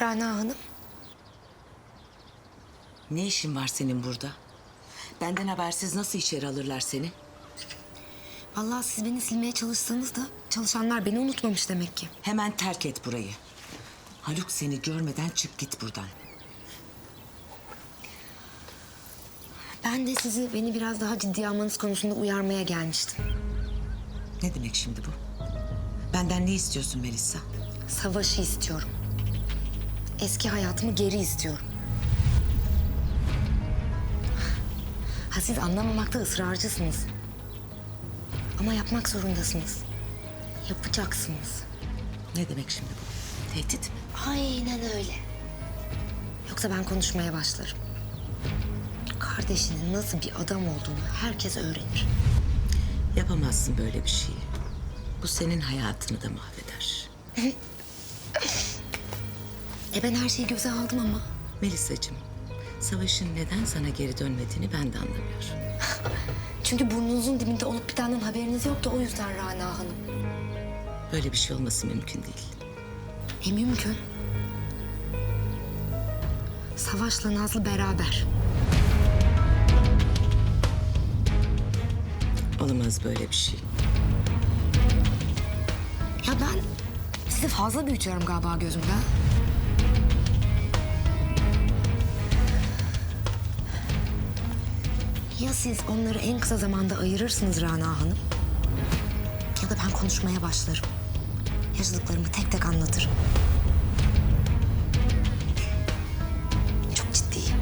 Rana Hanım. Ne işin var senin burada? Benden habersiz nasıl içeri alırlar seni? Vallahi siz beni silmeye çalışsanız da çalışanlar beni unutmamış demek ki. Hemen terk et burayı. Haluk seni görmeden çık git buradan. Ben de sizi beni biraz daha ciddiye almanız konusunda uyarmaya gelmiştim. Ne demek şimdi bu? Benden ne istiyorsun Melisa? Savaşı istiyorum. Eski hayatımı geri istiyorum. Ha siz anlamamakta ısrarcısınız. Ama yapmak zorundasınız. Yapacaksınız. Ne demek şimdi bu? Tehdit mi? Aynen öyle. Yoksa ben konuşmaya başlarım. Kardeşinin nasıl bir adam olduğunu herkes öğrenir. Yapamazsın böyle bir şeyi. Bu senin hayatını da mahveder. E ben her şeyi göze aldım ama. Melisacığım, Savaş'ın neden sana geri dönmediğini ben de anlamıyorum. Çünkü burnunuzun dibinde olup bitenden haberiniz yoktu o yüzden Rana Hanım. Böyle bir şey olması mümkün değil. E mümkün. Savaş'la Nazlı beraber. Olamaz böyle bir şey. Ya ben sizi fazla büyütüyorum galiba gözümde. Ya siz onları en kısa zamanda ayırırsınız Rana Hanım? Ya da ben konuşmaya başlarım. Yaşadıklarımı tek tek anlatırım. Çok ciddiyim.